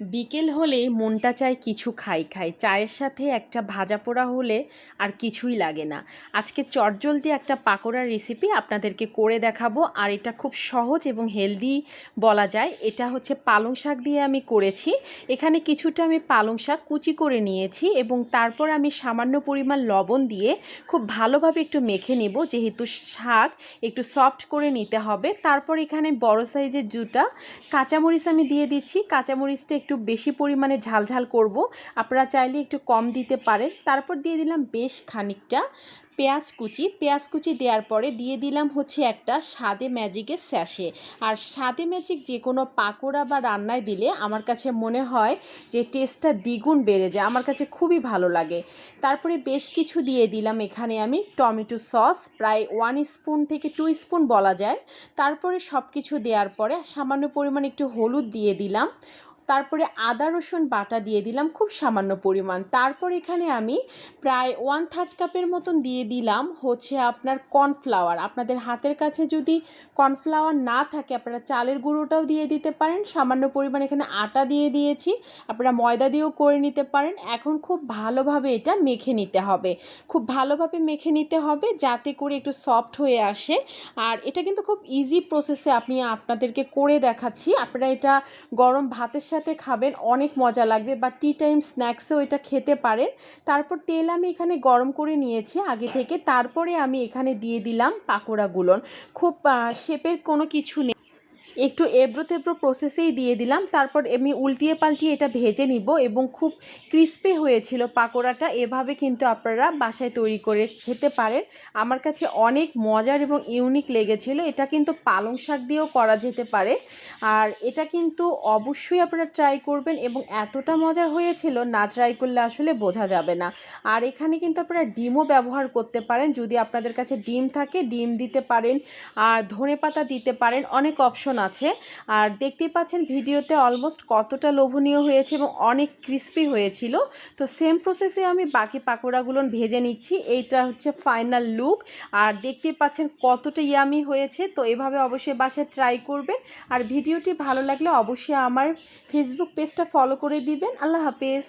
বিকেল হলেই মনটা চায় কিছু খাই খাই। চায়ের সাথে একটা ভাজা পোড়া হলে আর কিছুই লাগে না। আজকে চটজলদি একটা পাকোড়ার রেসিপি আপনাদেরকে করে দেখাবো। আর এটা খুব সহজ এবং হেলদি বলা যায়। এটা হচ্ছে পালং শাক দিয়ে আমি করেছি। এখানে কিছুটা আমি পালং শাক কুচি করে নিয়েছি এবং তারপর আমি সামান্য পরিমাণ লবণ দিয়ে খুব ভালোভাবে একটু মেখে নেব। যেহেতু শাক একটু সফট করে নিতে হবে। তারপর এখানে বড় সাইজের জুটা কাঁচামরিচ আমি দিয়ে দিচ্ছি। কাঁচামরিচটা একটু বেশি পরিমাণে ঝালঝাল করব। আপনারা চাইলে একটু কম দিতে পারেন। তারপর দিয়ে দিলাম বেশ খানিকটা পেঁয়াজ কুচি। পেঁয়াজ কুচি দেওয়ার পরে দিয়ে দিলাম হচ্ছে একটা স্বাদে ম্যাজিকের স্যাশে। আর স্বাদে ম্যাজিক যে কোনো পাকোড়া বা রান্নায় দিলে আমার কাছে মনে হয় যে টেস্টটা দ্বিগুণ বেড়ে যায়। আমার কাছে খুবই ভালো লাগে। তারপরে বেশ কিছু দিয়ে দিলাম এখানে আমি টমেটো সস। প্রায় ওয়ান স্পুন থেকে টু স্পুন বলা যায়। তারপরে সব কিছু দেওয়ার পরে সামান্য পরিমাণ একটু হলুদ দিয়ে দিলাম। তারপরে আদা, রসুন বাটা দিয়ে দিলাম খুব সামান্য পরিমাণ। তারপর এখানে আমি প্রায় ওয়ান থার্ড কাপের মতন দিয়ে দিলাম হচ্ছে আপনার কর্নফ্লাওয়ার আপনাদের হাতের কাছে যদি কর্নফ্লাওয়ার না থাকে, আপনারা চালের গুঁড়োটাও দিয়ে দিতে পারেন। সামান্য পরিমাণ এখানে আটা দিয়ে দিয়েছি, আপনারা ময়দা দিয়েও করে নিতে পারেন। এখন খুব ভালোভাবে এটা মেখে নিতে হবে। খুব ভালোভাবে মেখে নিতে হবে যাতে করে একটু সফট হয়ে আসে। আর এটা কিন্তু খুব ইজি প্রসেসে আপনি আপনাদেরকে করে দেখাচ্ছি। আপনারা এটা গরম ভাতের সাথে সাথে খাবেন, অনেক মজা লাগবে। বা টি টাইম স্ন্যাক্সেও এটা খেতে পারেন। তারপর তেল আমি এখানে গরম করে নিয়েছি আগে থেকে। তারপরে আমি এখানে দিয়ে দিলাম পাকোড়াগুলোন খুব শেপের কোনো কিছু নেই। একটু এবড়ো তেবড়ো প্রসেসেই দিয়ে দিলাম। তারপর আমি উল্টিয়ে পাল্টিয়ে এটা ভেজে নিব এবং খুব ক্রিস্পি হয়েছিল পাকোড়াটা। এভাবে কিন্তু আপনারা বাসায় তৈরি করে খেতে পারেন। আমার কাছে অনেক মজার এবং ইউনিক লেগেছিল। এটা কিন্তু পালং শাক দিয়েও করা যেতে পারে। আর এটা কিন্তু অবশ্যই আপনারা ট্রাই করবেন এবং এতটা মজা হয়েছিল, না ট্রাই করলে আসলে বোঝা যাবে না। আর এখানে কিন্তু আপনারা ডিমও ব্যবহার করতে পারেন। যদি আপনাদের কাছে ডিম থাকে, ডিম দিতে পারেন, আর ধনে পাতা দিতে পারেন, অনেক অপশন আছে। আর দেখতেই পাচ্ছেন ভিডিওতে অলমোস্ট কতটা লোভনীয় হয়েছে এবং অনেক ক্রিস্পি হয়েছিল। তো সেম প্রসেসে আমি বাকি পাকোড়াগুলো ভেজে নিচ্ছি। এইটা হচ্ছে ফাইনাল লুক আর দেখতেই পাচ্ছেন কতটা ইয়ামি হয়েছে। তো এভাবে অবশ্যই বাসায় ট্রাই করবেন। আর ভিডিওটি ভালো লাগলে অবশ্যই আমার ফেসবুক পেজটা ফলো করে দিবেন। আল্লাহ হাফেজ।